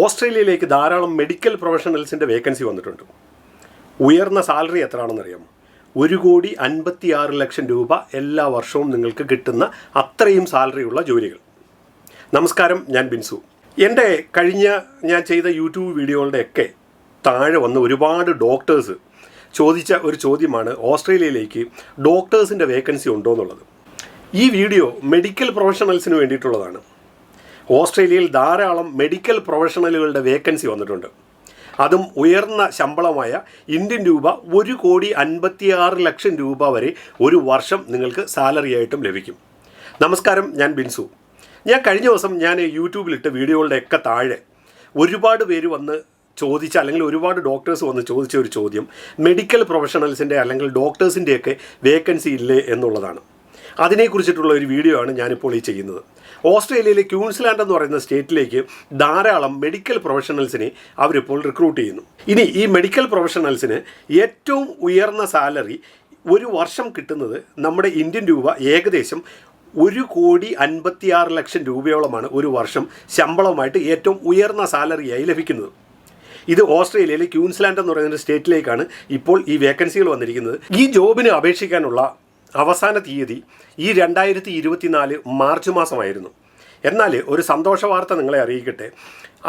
ഓസ്ട്രേലിയയിലേക്ക് ധാരാളം medical പ്രൊഫഷണൽസിന്റെ vacancy വന്നിട്ടുണ്ട്. ഉയർന്ന സാലറി എത്രയാണെന്നറിയാമോ? ഒരു കോടി അൻപത്തി ആറ് ലക്ഷം രൂപ എല്ലാ വർഷവും നിങ്ങൾക്ക് കിട്ടുന്ന അത്രയും സാലറിയുള്ള ജോലികൾ. നമസ്കാരം ഞാൻ ബിൻസു. എന്റെ കഴിഞ്ഞ ഞാൻ ചെയ്ത യൂട്യൂബ് വീഡിയോകളുടെയൊക്കെ താഴെ വന്ന ഒരുപാട് ഡോക്ടേഴ്സ് ചോദിച്ച ഒരു ചോദ്യമാണ് ഓസ്ട്രേലിയയിലേക്ക് ഡോക്ടേഴ്സിന്റെ വേക്കൻസി ഉണ്ടോ? എന്നുള്ളത്. ഈ വീഡിയോ മെഡിക്കൽ പ്രൊഫഷണൽസിന് വേണ്ടിയിട്ടുള്ളതാണ്. ഓസ്ട്രേലിയയിൽ ധാരാളം മെഡിക്കൽ പ്രൊഫഷണലുകളുടെ വേക്കൻസി വന്നിട്ടുണ്ട്. അതും ഉയർന്ന ശമ്പളമായ ഇന്ത്യൻ രൂപ ഒരു കോടി അൻപത്തിയാറ് ലക്ഷം രൂപ വരെ ഒരു വർഷം നിങ്ങൾക്ക് സാലറി ആയിട്ടും ലഭിക്കും. നമസ്കാരം ഞാൻ ബിൻസു. ഞാൻ കഴിഞ്ഞ ദിവസം ഞാൻ യൂട്യൂബിലിട്ട് വീഡിയോകളുടെ ഒക്കെ താഴെ ഒരുപാട് പേര് വന്ന് ചോദിച്ച അല്ലെങ്കിൽ ഒരുപാട് ഡോക്ടേഴ്സ് വന്ന് ചോദിച്ച ഒരു ചോദ്യം മെഡിക്കൽ പ്രൊഫഷണൽസിന്റെ അല്ലെങ്കിൽ ഡോക്ടേഴ്സിന്റെയൊക്കെ വേക്കൻസി ഇല്ലേ എന്നുള്ളതാണ്. അതിനെക്കുറിച്ചിട്ടുള്ള ഒരു വീഡിയോ ആണ് ഞാനിപ്പോൾ ഈ ചെയ്യുന്നത്. ഓസ്ട്രേലിയയിലെ ക്യൂൻസ്ലാൻഡ് എന്ന് പറയുന്ന സ്റ്റേറ്റിലേക്ക് ധാരാളം മെഡിക്കൽ പ്രൊഫഷണൽസിനെ അവരിപ്പോൾ റിക്രൂട്ട് ചെയ്യുന്നു. ഇനി ഈ മെഡിക്കൽ പ്രൊഫഷണൽസിന് ഏറ്റവും ഉയർന്ന സാലറി ഒരു വർഷം കിട്ടുന്നത് നമ്മുടെ ഇന്ത്യൻ രൂപ ഏകദേശം ഒരു കോടി അൻപത്തിയാറ് ലക്ഷം രൂപയോളമാണ് ഒരു വർഷം ശമ്പളവുമായിട്ട് ഏറ്റവും ഉയർന്ന സാലറിയായി ലഭിക്കുന്നത്. ഇത് ഓസ്ട്രേലിയയിലെ ക്യൂൻസ്ലാൻഡ് എന്ന് പറയുന്ന സ്റ്റേറ്റിലേക്കാണ് ഇപ്പോൾ ഈ വേക്കൻസികൾ വന്നിരിക്കുന്നത്. ഈ ജോബിന് അപേക്ഷിക്കാനുള്ള അവസാന തീയതി ഈ രണ്ടായിരത്തി ഇരുപത്തിനാല് മാർച്ച് മാസമായിരുന്നു. എന്നാൽ ഒരു സന്തോഷ വാർത്ത നിങ്ങളെ അറിയിക്കട്ടെ.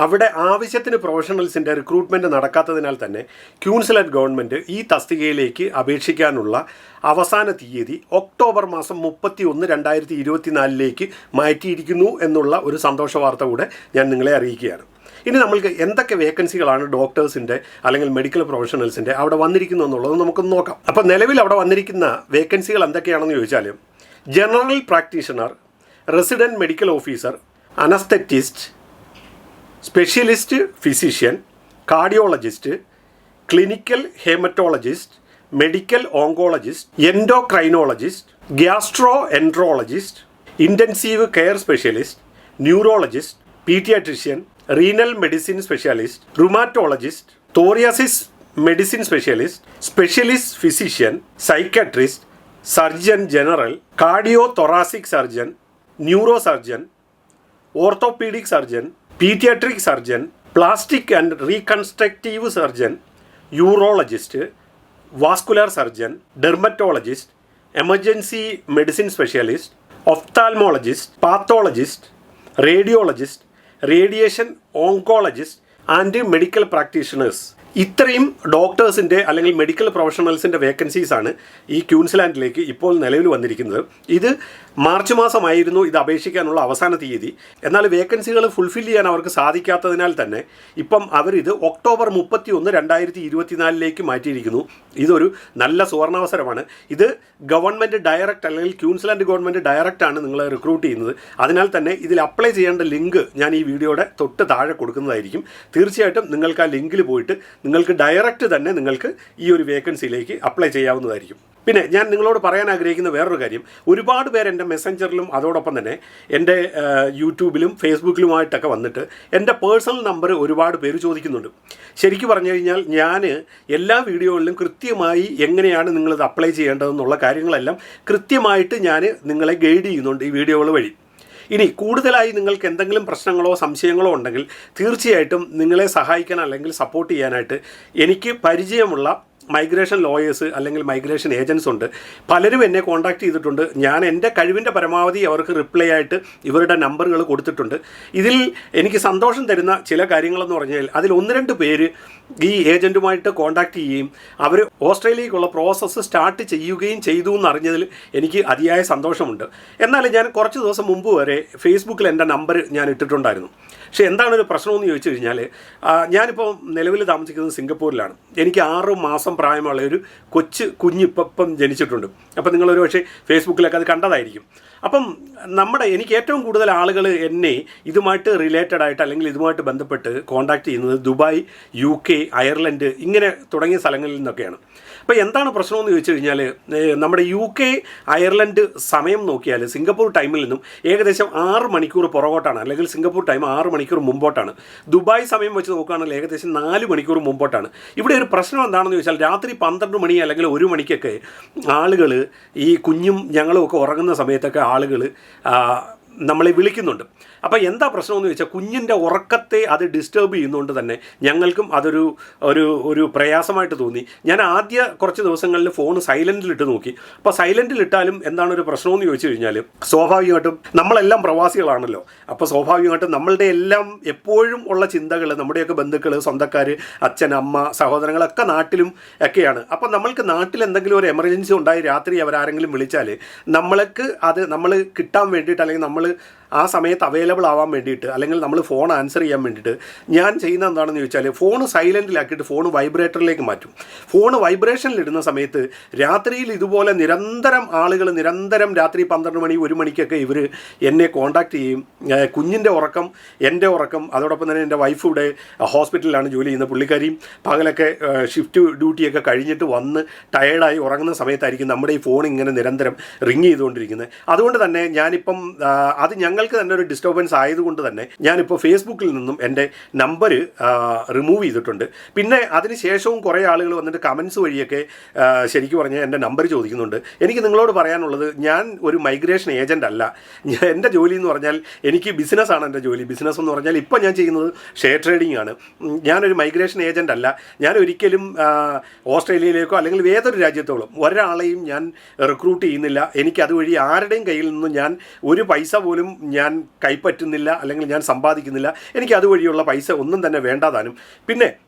അവിടെ ആവശ്യത്തിന് പ്രൊഫഷണൽസിന്റെ റിക്രൂട്ട്മെന്റ് നടക്കാത്തതിനാൽ തന്നെ ക്യൂൻസിലറ്റ് ഗവൺമെന്റ് ഈ തസ്തികയിലേക്ക് അപേക്ഷിക്കാനുള്ള അവസാന തീയതി ഒക്ടോബർ മാസം മുപ്പത്തി ഒന്ന് രണ്ടായിരത്തി ഇരുപത്തിനാലിലേക്ക് മാറ്റിയിരിക്കുന്നു എന്നുള്ള ഒരു സന്തോഷ വാർത്ത കൂടെ ഞാൻ നിങ്ങളെ അറിയിക്കുകയാണ്. ഇനി നമ്മൾക്ക് എന്തൊക്കെ വേക്കൻസികളാണ് ഡോക്ടേഴ്സിന്റെ അല്ലെങ്കിൽ മെഡിക്കൽ പ്രൊഫഷണൽസിന്റെ അവിടെ വന്നിരിക്കുന്നു എന്നുള്ളത് നമുക്കൊന്ന് നോക്കാം. അപ്പോൾ നിലവിൽ അവിടെ വന്നിരിക്കുന്ന വേക്കൻസികൾ എന്തൊക്കെയാണെന്ന് ചോദിച്ചാൽ general practitioner resident medical officer anaesthetist specialist physician cardiologist clinical haematologist medical oncologist endocrinologist gastroenterologist intensive care specialist neurologist paediatrician renal medicine specialist rheumatologist thoracic medicine specialist specialist physician psychiatrist surgeon general cardiothoracic surgeon neurosurgeon orthopaedic surgeon paediatric surgeon plastic and reconstructive surgeon urologist vascular surgeon dermatologist emergency medicine specialist ophthalmologist pathologist radiologist radiation oncologist and medical practitioners. ഇത്രയും ഡോക്ടേഴ്സിന്റെ അല്ലെങ്കിൽ medical പ്രൊഫഷണൽസിന്റെ വേക്കൻസീസാണ് ഈ ക്യൂൻസ്ലാൻഡിലേക്ക് ഇപ്പോൾ നിലവിൽ വന്നിരിക്കുന്നത്. ഇത് March മാസമായിരുന്നു ഇത് അപേക്ഷിക്കാനുള്ള അവസാന തീയതി. എന്നാൽ വേക്കൻസികൾ ഫുൾഫിൽ ചെയ്യാൻ അവർക്ക് സാധിക്കാത്തതിനാൽ തന്നെ ഇപ്പം അവരിത് ഒക്ടോബർ മുപ്പത്തി ഒന്ന് രണ്ടായിരത്തി ഇരുപത്തിനാലിലേക്ക് മാറ്റിയിരിക്കുന്നു. ഇതൊരു നല്ല സുവർണാവസരമാണ്. ഇത് ഗവൺമെന്റ് ഡയറക്റ്റ് അല്ലെങ്കിൽ ക്യൂൻസ്ലാൻഡ് ഗവൺമെന്റ് ഡയറക്റ്റ് ആണ് നിങ്ങളെ റിക്രൂട്ട് ചെയ്യുന്നത്. അതിനാൽ തന്നെ ഇതിൽ അപ്ലൈ ചെയ്യേണ്ട ലിങ്ക് ഞാൻ ഈ വീഡിയോയുടെ തൊട്ട് താഴെ കൊടുക്കുന്നതായിരിക്കും. തീർച്ചയായിട്ടും നിങ്ങൾക്ക് ആ ലിങ്കിൽ പോയിട്ട് നിങ്ങൾക്ക് ഡയറക്റ്റ് തന്നെ നിങ്ങൾക്ക് ഈ ഒരു വേക്കൻസിയിലേക്ക് അപ്ലൈ ചെയ്യാവുന്നതായിരിക്കും. പിന്നെ ഞാൻ നിങ്ങളോട് പറയാൻ ആഗ്രഹിക്കുന്ന വേറൊരു കാര്യം. ഒരുപാട് പേർ എന്റെ മെസ്സഞ്ചറിലും അതോടൊപ്പം തന്നെ എന്റെ യൂട്യൂബിലും ഫേസ്ബുക്കിലുമായിട്ടൊക്കെ വന്നിട്ട് എന്റെ പേഴ്സണൽ നമ്പർ ഒരുപാട് പേര് ചോദിക്കുന്നുണ്ട്. ശരിക്കും പറഞ്ഞു കഴിഞ്ഞാൽ ഞാൻ എല്ലാ വീഡിയോകളിലും കൃത്യമായി എങ്ങനെയാണ് നിങ്ങളിത് അപ്ലൈ ചെയ്യേണ്ടതെന്നുള്ള കാര്യങ്ങളെല്ലാം കൃത്യമായിട്ട് ഞാൻ നിങ്ങളെ ഗൈഡ് ചെയ്യുന്നുണ്ട് ഈ വീഡിയോകൾ വഴി. ഇനി കൂടുതലായി നിങ്ങൾക്ക് എന്തെങ്കിലും പ്രശ്നങ്ങളോ സംശയങ്ങളോ ഉണ്ടെങ്കിൽ തീർച്ചയായിട്ടും നിങ്ങളെ സഹായിക്കാൻ അല്ലെങ്കിൽ സപ്പോർട്ട് ചെയ്യാനായിട്ട് എനിക്ക് പരിചയമുള്ള മൈഗ്രേഷൻ ലോയേഴ്സ് അല്ലെങ്കിൽ മൈഗ്രേഷൻ ഏജൻസ് ഉണ്ട്. പലരും എന്നെ കോൺടാക്ട് ചെയ്തിട്ടുണ്ട്. ഞാൻ എന്റെ കഴിവിന്റെ പരമാവധി അവർക്ക് റിപ്ലൈ ആയിട്ട് ഇവരുടെ നമ്പറുകൾ കൊടുത്തിട്ടുണ്ട്. ഇതിൽ എനിക്ക് സന്തോഷം തരുന്ന ചില കാര്യങ്ങളെന്ന് പറഞ്ഞാൽ അതിൽ ഒന്ന് രണ്ട് പേര് ഈ ഏജന്റുമായിട്ട് കോൺടാക്ട് ചെയ്യുകയും അവർ ഓസ്ട്രേലിയക്കുള്ള പ്രോസസ്സ് സ്റ്റാർട്ട് ചെയ്യുകയും ചെയ്തു എന്നറിഞ്ഞതിൽ എനിക്ക് അതിയായ സന്തോഷമുണ്ട്. എന്നാൽ ഞാൻ കുറച്ച് ദിവസം മുമ്പ് വരെ ഫേസ്ബുക്കിൽ എന്റെ നമ്പർ ഞാൻ ഇട്ടിട്ടുണ്ടായിരുന്നു. പക്ഷേ എന്താണ് ഒരു പ്രശ്നമെന്ന് ചോദിച്ചു കഴിഞ്ഞാൽ ഞാനിപ്പോൾ നിലവിൽ താമസിക്കുന്നത് സിംഗപ്പൂരിലാണ്. എനിക്ക് ആറ് മാസം പ്രായമുള്ള ഒരു കൊച്ച് കുഞ്ഞിപ്പം ജനിച്ചിട്ടുണ്ട്. അപ്പം നിങ്ങളൊരു പക്ഷേ ഫേസ്ബുക്കിലൊക്കെ അത് കണ്ടതായിരിക്കും. അപ്പം നമ്മുടെ എനിക്ക് ഏറ്റവും കൂടുതൽ ആളുകൾ എന്നെ ഇതുമായിട്ട് റിലേറ്റഡ് ആയിട്ട് അല്ലെങ്കിൽ ഇതുമായിട്ട് ബന്ധപ്പെട്ട് കോൺടാക്ട് ചെയ്യുന്നത് ദുബായ് യു കെ അയർലൻഡ് ഇങ്ങനെ തുടങ്ങിയ സ്ഥലങ്ങളിൽ നിന്നൊക്കെയാണ്. അപ്പോൾ എന്താണ് പ്രശ്നമെന്ന് ചോദിച്ചു കഴിഞ്ഞാൽ നമ്മുടെ യു കെ അയർലൻഡ് സമയം നോക്കിയാൽ സിംഗപ്പൂർ ടൈമിൽ നിന്നും ഏകദേശം ആറ് മണിക്കൂർ പുറകോട്ടാണ്. അല്ലെങ്കിൽ സിംഗപ്പൂർ ടൈം ആറ് മണിക്കൂർ മുമ്പോട്ടാണ്. ദുബായ് സമയം വെച്ച് നോക്കുകയാണെങ്കിൽ ഏകദേശം നാല് മണിക്കൂർ മുമ്പോട്ടാണ്. ഇവിടെ ഒരു പ്രശ്നം എന്താണെന്ന് ചോദിച്ചാൽ രാത്രി പന്ത്രണ്ട് മണി അല്ലെങ്കിൽ ഒരു മണിക്കൊക്കെ ആളുകൾ ഈ കുഞ്ഞും ഞങ്ങളും ഒക്കെ ഉറങ്ങുന്ന സമയത്തൊക്കെ ആളുകൾ നമ്മളെ വിളിക്കുന്നുണ്ട്. അപ്പോൾ എന്താ പ്രശ്നമെന്ന് ചോദിച്ചാൽ കുഞ്ഞിന്റെ ഉറക്കത്തെ അത് ഡിസ്റ്റേബ് ചെയ്യുന്നതുകൊണ്ട് തന്നെ ഞങ്ങൾക്കും അതൊരു ഒരു ഒരു പ്രയാസമായിട്ട് തോന്നി. ഞാൻ ആദ്യ കുറച്ച് ദിവസങ്ങളിൽ ഫോൺ സൈലന്റിലിട്ട് നോക്കി. അപ്പോൾ സൈലന്റിലിട്ടാലും എന്താണ് ഒരു പ്രശ്നമെന്ന് ചോദിച്ചു കഴിഞ്ഞാൽ സ്വാഭാവികമായിട്ടും നമ്മളെല്ലാം പ്രവാസികളാണല്ലോ. അപ്പോൾ സ്വാഭാവികമായിട്ടും നമ്മളുടെ എല്ലാം എപ്പോഴും ഉള്ള ചിന്തകൾ നമ്മുടെയൊക്കെ ബന്ധുക്കൾ സ്വന്തക്കാർ അച്ഛൻ അമ്മ സഹോദരങ്ങളൊക്കെ നാട്ടിലും ഒക്കെയാണ്. അപ്പോൾ നമ്മൾക്ക് നാട്ടിൽ എന്തെങ്കിലും ഒരു എമർജൻസി ഉണ്ടായി രാത്രി അവരാരെങ്കിലും വിളിച്ചാൽ നമ്മൾക്ക് അത് നമ്മൾ കിട്ടാൻ വേണ്ടിയിട്ട് അല്ലെങ്കിൽ നമ്മൾ നമ്മൾ ആ സമയത്ത് അവൈലബിൾ ആവാൻ വേണ്ടിയിട്ട് അല്ലെങ്കിൽ നമ്മൾ ഫോൺ ആൻസർ ചെയ്യാൻ വേണ്ടിയിട്ട് ഞാൻ ചെയ്യുന്ന എന്താണെന്ന് ചോദിച്ചാൽ ഫോൺ സൈലന്റിലാക്കിയിട്ട് ഫോൺ വൈബ്രേറ്ററിലേക്ക് മാറ്റും. ഫോൺ വൈബ്രേഷനിലിടുന്ന സമയത്ത് രാത്രിയിൽ ഇതുപോലെ നിരന്തരം ആളുകൾ നിരന്തരം രാത്രി പന്ത്രണ്ട് മണി ഒരു മണിക്കൊക്കെ ഇവർ എന്നെ കോൺടാക്റ്റ് ചെയ്യും. കുഞ്ഞിന്റെ ഉറക്കം എന്റെ ഉറക്കം അതോടൊപ്പം തന്നെ എന്റെ വൈഫ് ഇവിടെ ഹോസ്പിറ്റലിലാണ് ജോലി ചെയ്യുന്ന പുള്ളിക്കാരിയും പകലൊക്കെ ഷിഫ്റ്റ് ഡ്യൂട്ടിയൊക്കെ കഴിഞ്ഞിട്ട് വന്ന് ടയേർഡായി ഉറങ്ങുന്ന സമയത്തായിരിക്കും നമ്മുടെ ഈ ഫോൺ ഇങ്ങനെ നിരന്തരം റിങ് ചെയ്തുകൊണ്ടിരിക്കുന്നത്. അതുകൊണ്ട് തന്നെ ഞാനിപ്പം അത് അത് ഞങ്ങൾക്ക് തന്നെ ഒരു ഡിസ്റ്റർബൻസ് ആയതുകൊണ്ട് തന്നെ ഞാനിപ്പോൾ ഫേസ്ബുക്കിൽ നിന്നും എന്റെ നമ്പർ റിമൂവ് ചെയ്തിട്ടുണ്ട്. പിന്നെ അതിന് ശേഷവും കുറേ ആളുകൾ വന്നിട്ട് കമൻസ് വഴിയൊക്കെ ശരിക്കും പറഞ്ഞാൽ എന്റെ നമ്പർ ചോദിക്കുന്നുണ്ട്. എനിക്ക് നിങ്ങളോട് പറയാനുള്ളത് ഞാൻ ഒരു മൈഗ്രേഷൻ ഏജന്റ് അല്ല. എന്റെ ജോലി എന്ന് പറഞ്ഞാൽ എനിക്ക് ബിസിനസ്സാണ് എന്റെ ജോലി. ബിസിനസ് എന്ന് പറഞ്ഞാൽ ഇപ്പോൾ ഞാൻ ചെയ്യുന്നത് ഷെയർ ട്രേഡിംഗ് ആണ്. ഞാനൊരു മൈഗ്രേഷൻ ഏജന്റ് അല്ല. ഞാൻ ഒരിക്കലും ഓസ്ട്രേലിയയിലേക്കോ അല്ലെങ്കിൽ ഏതൊരു രാജ്യത്തോളം ഒരാളെയും ഞാൻ റിക്രൂട്ട് ചെയ്യുന്നില്ല. എനിക്ക് അതുവഴി ആരുടെയും കയ്യിൽ നിന്നും ഞാൻ ഒരു പൈസ പോലും ഞാൻ കൈപ്പറ്റുന്നില്ല അല്ലെങ്കിൽ ഞാൻ സമ്പാദിക്കുന്നില്ല എനിക്ക് അതുവഴിയുള്ള പൈസ ഒന്നും തന്നെ വേണ്ടാതാനും. പിന്നെ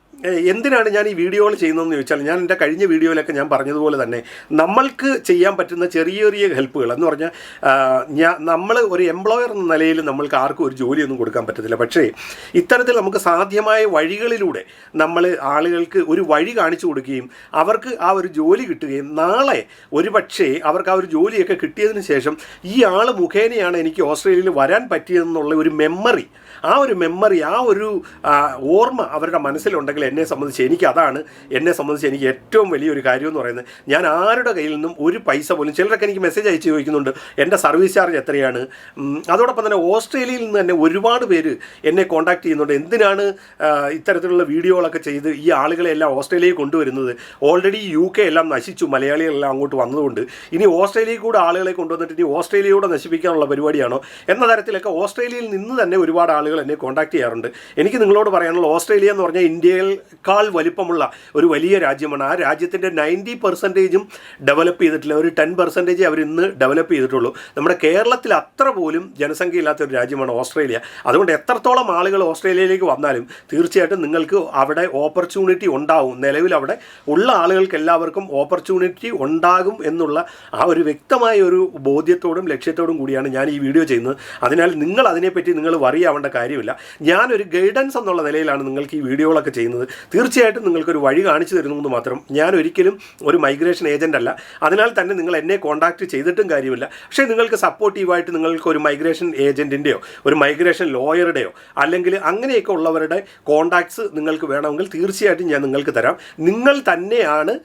എന്തിനാണ് ഞാൻ ഈ വീഡിയോകൾ ചെയ്യുന്നതെന്ന് ചോദിച്ചാൽ ഞാൻ എന്റെ കഴിഞ്ഞ വീഡിയോയിലൊക്കെ ഞാൻ പറഞ്ഞതുപോലെ തന്നെ നമ്മൾക്ക് ചെയ്യാൻ പറ്റുന്ന ചെറിയ ചെറിയ ഹെൽപ്പുകൾ എന്ന് പറഞ്ഞാൽ ഞാൻ നമ്മൾ ഒരു എംപ്ലോയർ എന്ന നിലയിൽ നമ്മൾക്ക് ആർക്കും ഒരു ജോലിയൊന്നും കൊടുക്കാൻ പറ്റത്തില്ല. പക്ഷേ ഇത്തരത്തിൽ നമുക്ക് സാധ്യമായ വഴികളിലൂടെ നമ്മൾ ആളുകൾക്ക് ഒരു വഴി കാണിച്ചു കൊടുക്കുകയും അവർക്ക് ആ ഒരു ജോലി കിട്ടുകയും നാളെ ഒരു പക്ഷേ അവർക്ക് ആ ഒരു ജോലിയൊക്കെ കിട്ടിയതിന് ശേഷം ഈ ആൾ മുഖേനയാണ് എനിക്ക് ഓസ്ട്രേലിയയിൽ വരാൻ പറ്റിയതെന്നുള്ള ഒരു മെമ്മറി ആ ഒരു മെമ്മറി ആ ഒരു ഓർമ്മ അവരുടെ മനസ്സിലുണ്ടെങ്കിൽ എന്നെ സംബന്ധിച്ച് എനിക്ക് അതാണ് എന്നെ സംബന്ധിച്ച് എനിക്ക് ഏറ്റവും വലിയൊരു കാര്യം എന്ന് പറയുന്നത്. ഞാൻ ആരുടെ കയ്യിൽ നിന്നും ഒരു പൈസ പോലും ചിലരൊക്കെ എനിക്ക് മെസ്സേജ് അയച്ച് ചോദിക്കുന്നുണ്ട് എന്റെ സർവീസ് ചാർജ് എത്രയാണ്? അതോടൊപ്പം തന്നെ ഓസ്ട്രേലിയയിൽ നിന്ന് തന്നെ ഒരുപാട് പേര് എന്നെ കോൺടാക്ട് ചെയ്യുന്നുണ്ട്. എന്തിനാണ് ഇത്തരത്തിലുള്ള വീഡിയോകളൊക്കെ ചെയ്ത് ഈ ആളുകളെ എല്ലാം ഓസ്ട്രേലിയയിൽ കൊണ്ടുവരുന്നത്? ഓൾറെഡി യു കെ എല്ലാം നശിച്ചു മലയാളികളെല്ലാം അങ്ങോട്ട് വന്നതുകൊണ്ട്. ഇനി ഓസ്ട്രേലിയയിൽ കൂടെ ആളുകളെ കൊണ്ടുവന്നിട്ട് ഇനി ഓസ്ട്രേലിയയോടെ നശിപ്പിക്കാനുള്ള പരിപാടിയാണോ? എന്ന തരത്തിലൊക്കെ ഓസ്ട്രേലിയയിൽ നിന്ന് തന്നെ ഒരുപാട് ആളുകൾ എന്നെ കോൺടാക്ട് ചെയ്യാറുണ്ട്. എനിക്ക് നിങ്ങളോട് പറയാനുള്ള ഓസ്ട്രേലിയ എന്ന് പറഞ്ഞാൽ ഇന്ത്യയേക്കാൾ വലിപ്പമുള്ള ഒരു വലിയ രാജ്യമാണ്. ആ രാജ്യത്തിന്റെ നയന്റി പെർസെന്റേജും ഡെവലപ്പ് ചെയ്തിട്ടില്ല. ഒരു ടെൻ പെർസെന്റേജ് അവർ ഇന്ന് ഡെവലപ്പ് ചെയ്തിട്ടുള്ളൂ. നമ്മുടെ കേരളത്തിൽ അത്ര പോലും ജനസംഖ്യ ഇല്ലാത്ത ഒരു രാജ്യമാണ് ഓസ്ട്രേലിയ. അതുകൊണ്ട് എത്രത്തോളം ആളുകൾ ഓസ്ട്രേലിയയിലേക്ക് വന്നാലും തീർച്ചയായിട്ടും നിങ്ങൾക്ക് അവിടെ ഓപ്പർച്യൂണിറ്റി ഉണ്ടാവും. നിലവിൽ അവിടെ ഉള്ള ആളുകൾക്ക് എല്ലാവർക്കും ഓപ്പർച്യൂണിറ്റി ഉണ്ടാകും എന്നുള്ള ആ ഒരു വ്യക്തമായ ഒരു ബോധ്യത്തോടും ലക്ഷ്യത്തോടും കൂടിയാണ് ഞാൻ ഈ വീഡിയോ ചെയ്യുന്നത്. അതിനാൽ നിങ്ങൾ അതിനെപ്പറ്റി നിങ്ങൾ വറി ആവേണ്ട കാര്യമില്ല. ഞാനൊരു ഗൈഡൻസ് എന്നുള്ള നിലയിലാണ് നിങ്ങൾക്ക് ഈ വീഡിയോകളൊക്കെ ചെയ്യുന്നത്. തീർച്ചയായിട്ടും നിങ്ങൾക്കൊരു വഴി കാണിച്ചു തരുന്നു എന്ന് മാത്രം. ഞാൻ ഒരിക്കലും ഒരു മൈഗ്രേഷൻ ഏജന്റ് അല്ല. അതിനാൽ തന്നെ നിങ്ങൾ എന്നെ കോൺടാക്ട് ചെയ്തിട്ടും കാര്യമില്ല. പക്ഷേ നിങ്ങൾക്ക് സപ്പോർട്ടീവായിട്ട് നിങ്ങൾക്ക് ഒരു മൈഗ്രേഷൻ ഏജന്റിന്റെയോ ഒരു മൈഗ്രേഷൻ ലോയറുടെയോ അല്ലെങ്കിൽ അങ്ങനെയൊക്കെ ഉള്ളവരുടെ കോൺടാക്ട്സ് നിങ്ങൾക്ക് വേണമെങ്കിൽ തീർച്ചയായിട്ടും ഞാൻ നിങ്ങൾക്ക് തരാം. നിങ്ങൾ തന്നെയാണ്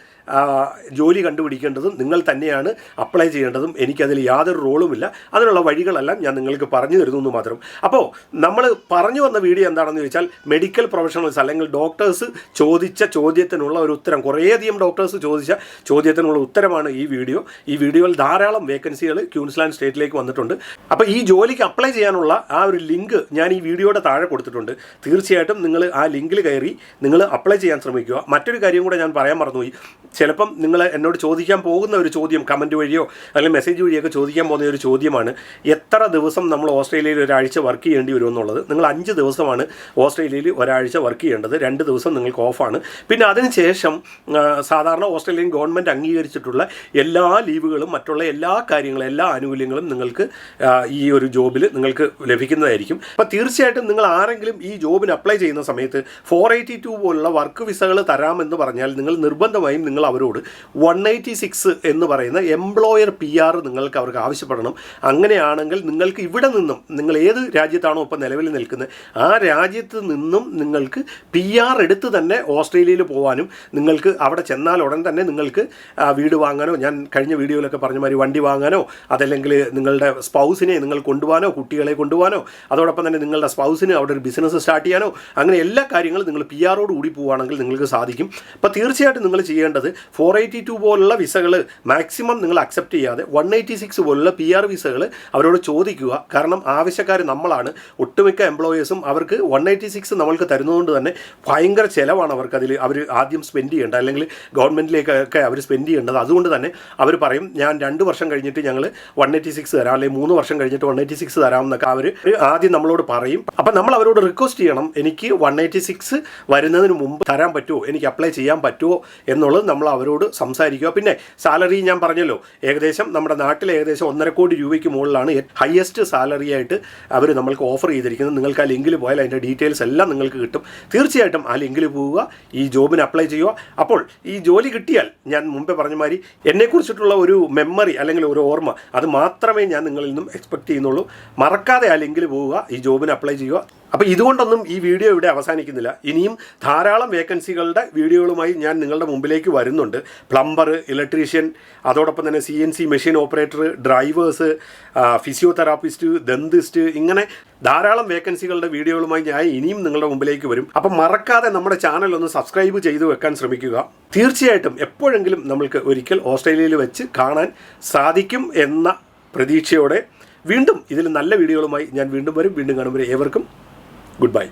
ജോലി കണ്ടുപിടിക്കേണ്ടതും നിങ്ങൾ തന്നെയാണ് അപ്ലൈ ചെയ്യേണ്ടതും എനിക്കതിൽ യാതൊരു റോളുമില്ല. അതിനുള്ള വഴികളെല്ലാം ഞാൻ നിങ്ങൾക്ക് പറഞ്ഞു തരുന്നു എന്ന് മാത്രം. അപ്പോൾ നമ്മൾ പറഞ്ഞു വന്ന വീഡിയോ എന്താണെന്ന് ചോദിച്ചാൽ മെഡിക്കൽ പ്രൊഫഷണൽസ് അല്ലെങ്കിൽ ഡോക്ടേഴ്സ് ചോദിച്ച ചോദ്യത്തിനുള്ള ഒരു ഉത്തരം കുറേയധികം ഡോക്ടേഴ്സ് ചോദിച്ച ചോദ്യത്തിനുള്ള ഉത്തരമാണ് ഈ വീഡിയോ. ഈ വീഡിയോയിൽ ധാരാളം വേക്കൻസികൾ ക്യൂൻസ്ലാൻഡ് സ്റ്റേറ്റിലേക്ക് വന്നിട്ടുണ്ട്. അപ്പോൾ ഈ ജോലിക്ക് അപ്ലൈ ചെയ്യാനുള്ള ആ ഒരു ലിങ്ക് ഞാൻ ഈ വീഡിയോയുടെ താഴെ കൊടുത്തിട്ടുണ്ട്. തീർച്ചയായിട്ടും നിങ്ങൾ ആ ലിങ്കിൽ കയറി നിങ്ങൾ അപ്ലൈ ചെയ്യാൻ ശ്രമിക്കുക. മറ്റൊരു കാര്യം കൂടെ ഞാൻ പറയാൻ മറന്നുപോയി. ചിലപ്പം നിങ്ങൾ എന്നോട് ചോദിക്കാൻ പോകുന്ന ഒരു ചോദ്യം കമന്റ് വഴിയോ അല്ലെങ്കിൽ മെസ്സേജ് വഴിയൊക്കെ ചോദിക്കാൻ പോകുന്ന ഒരു ചോദ്യമാണ് എത്ര ദിവസം നമ്മൾ ഓസ്ട്രേലിയയിൽ ഒരാഴ്ച വർക്ക് ചെയ്യേണ്ടി വരും എന്നുള്ളത്. നിങ്ങൾ അഞ്ച് ദിവസമാണ് ഓസ്ട്രേലിയയിൽ ഒരാഴ്ച വർക്ക് ചെയ്യേണ്ടത്. രണ്ട് ദിവസം നിങ്ങൾക്ക് ഓഫാണ് പിന്നെ അതിനുശേഷം സാധാരണ ഓസ്ട്രേലിയൻ ഗവൺമെന്റ് അംഗീകരിച്ചിട്ടുള്ള എല്ലാ ലീവുകളും മറ്റുള്ള എല്ലാ കാര്യങ്ങളും എല്ലാ ആനുകൂല്യങ്ങളും നിങ്ങൾക്ക് ഈ ഒരു ജോബിൽ നിങ്ങൾക്ക് ലഭിക്കുന്നതായിരിക്കും. അപ്പോൾ തീർച്ചയായിട്ടും നിങ്ങൾ ആരെങ്കിലും ഈ ജോബിന് അപ്ലൈ ചെയ്യുന്ന സമയത്ത് ഫോർ എയ്റ്റി ടു പോലുള്ള വർക്ക് വിസകൾ തരാമെന്ന് പറഞ്ഞാൽ നിങ്ങൾ നിർബന്ധമായും നിങ്ങൾ അവരോട്. വൺ എയ്റ്റി സിക്സ് എന്ന് പറയുന്ന എംപ്ലോയർ പി ആർ നിങ്ങൾക്ക് അവർക്ക് ആവശ്യപ്പെടണം. അങ്ങനെയാണെങ്കിൽ നിങ്ങൾക്ക് ഇവിടെ നിന്നും നിങ്ങൾ ഏത് രാജ്യത്താണോ ഇപ്പോൾ നിലവിൽ നിൽക്കുന്നത് ആ രാജ്യത്ത് നിന്നും നിങ്ങൾക്ക് പി ആർ എടുത്ത് തന്നെ ഓസ്ട്രേലിയയിൽ പോകാനും നിങ്ങൾക്ക് അവിടെ ചെന്നാൽ ഉടൻ തന്നെ നിങ്ങൾക്ക് വീട് വാങ്ങാനോ ഞാൻ കഴിഞ്ഞ വീഡിയോയിലൊക്കെ പറഞ്ഞ മാതിരി വണ്ടി വാങ്ങാനോ അതല്ലെങ്കിൽ നിങ്ങളുടെ സ്പൗസിനെ നിങ്ങൾ കൊണ്ടുപോകാനോ കുട്ടികളെ കൊണ്ടുപോകാനോ അതോടൊപ്പം തന്നെ നിങ്ങളുടെ സ്പൗസിന് അവിടെ ഒരു ബിസിനസ് സ്റ്റാർട്ട് ചെയ്യാനോ അങ്ങനെ എല്ലാ കാര്യങ്ങളും നിങ്ങൾ പി ആറോട് കൂടി പോവുകയാണെങ്കിൽ നിങ്ങൾക്ക് സാധിക്കും. അപ്പോൾ തീർച്ചയായിട്ടും നിങ്ങൾ ചെയ്യേണ്ടത് ഫോർ എയ്റ്റി ടു പോലുള്ള വിസകൾ മാക്സിമം നിങ്ങൾ അക്സെപ്റ്റ് ചെയ്യാതെ വൺ എയ്റ്റി സിക്സ് പോലുള്ള പി ആർ വിസകൾ അവരോട് ചോദിക്കുക. കാരണം ആവശ്യക്കാർ നമ്മളാണ്. ഒട്ടുമിക്ക എംപ്ലോയേഴ്സും അവർക്ക് വൺ എയ്റ്റി സിക്സ് നമ്മൾക്ക് തരുന്നതുകൊണ്ട് തന്നെ ഭയങ്കര ചിലവാണ് അവർക്ക് അതിൽ അവർ ആദ്യം സ്പെൻഡ് ചെയ്യേണ്ടത്. അല്ലെങ്കിൽ ഗവൺമെന്റിലേക്കൊക്കെ അവർ സ്പെൻഡ് ചെയ്യേണ്ടത്. അതുകൊണ്ട് തന്നെ അവർ പറയും ഞാൻ രണ്ട് വർഷം കഴിഞ്ഞിട്ട് ഞങ്ങൾ വൺ എയ്റ്റി സിക്സ് തരാം. അല്ലെങ്കിൽ മൂന്ന് വർഷം കഴിഞ്ഞിട്ട് വൺ എയ്റ്റി സിക്സ് തരാം എന്നൊക്കെ അവർ ആദ്യം നമ്മളോട് പറയും. അപ്പം നമ്മൾ അവരോട് റിക്വസ്റ്റ് ചെയ്യണം എനിക്ക് വൺ എയ്റ്റി സിക്സ് വരുന്നതിന് മുമ്പ് തരാൻ പറ്റുമോ? എനിക്ക് അപ്ലൈ ചെയ്യാൻ പറ്റുമോ? എന്നുള്ളത് നമ്മൾ അവരോട് സംസാരിക്കുക. പിന്നെ സാലറി ഞാൻ പറഞ്ഞല്ലോ ഏകദേശം നമ്മുടെ നാട്ടിൽ ഏകദേശം ഒന്നര കോടി രൂപയ്ക്ക് മുകളിലാണ് ഹയസ്റ്റ് സാലറി ആയിട്ട് അവർ നമ്മൾക്ക് ഓഫർ ചെയ്തിരിക്കുന്നത്. നിങ്ങൾക്ക് ആ ലിങ്കിൽ പോയാൽ അതിന്റെ ഡീറ്റെയിൽസ് എല്ലാം നിങ്ങൾക്ക് കിട്ടും. തീർച്ചയായിട്ടും ആ ലിങ്കിൽ പോവുക ഈ ജോബിന് അപ്ലൈ ചെയ്യുക. അപ്പോൾ ഈ ജോലി കിട്ടിയാൽ ഞാൻ മുമ്പേ പറഞ്ഞ മാതിരി എന്നെക്കുറിച്ചിട്ടുള്ള ഒരു മെമ്മറി അല്ലെങ്കിൽ ഒരു ഓർമ്മ അത് മാത്രമേ ഞാൻ നിങ്ങളിൽ നിന്നും എക്സ്പെക്ട് ചെയ്യുന്നുള്ളൂ. മറക്കാതെ ആ ലിങ്കിൽ പോവുക ഈ ജോബിന് അപ്ലൈ ചെയ്യുക. അപ്പോൾ ഇതുകൊണ്ടൊന്നും ഈ വീഡിയോ ഇവിടെ അവസാനിക്കുന്നില്ല. ഇനിയും ധാരാളം വേക്കൻസികളുടെ വീഡിയോകളുമായി ഞാൻ നിങ്ങളുടെ മുമ്പിലേക്ക് വരുന്നുണ്ട്. പ്ലംബർ ഇലക്ട്രീഷ്യൻ അതോടൊപ്പം തന്നെ C N C machine operator drivers physiotherapist dentist ഇങ്ങനെ ധാരാളം വേക്കൻസികളുടെ വീഡിയോകളുമായി ഞാൻ ഇനിയും നിങ്ങളുടെ മുമ്പിലേക്ക് വരും. അപ്പം മറക്കാതെ നമ്മുടെ ചാനൽ ഒന്ന് സബ്സ്ക്രൈബ് ചെയ്തു വെക്കാൻ ശ്രമിക്കുക. തീർച്ചയായിട്ടും എപ്പോഴെങ്കിലും നമ്മൾക്ക് ഒരിക്കൽ ഓസ്ട്രേലിയയിൽ വെച്ച് കാണാൻ സാധിക്കും എന്ന പ്രതീക്ഷയോടെ വീണ്ടും ഇതിൽ നല്ല വീഡിയോകളുമായി ഞാൻ വീണ്ടും വരും. വീണ്ടും കാണുമ്പോൾ ഏവർക്കും ഗുഡ് ബൈ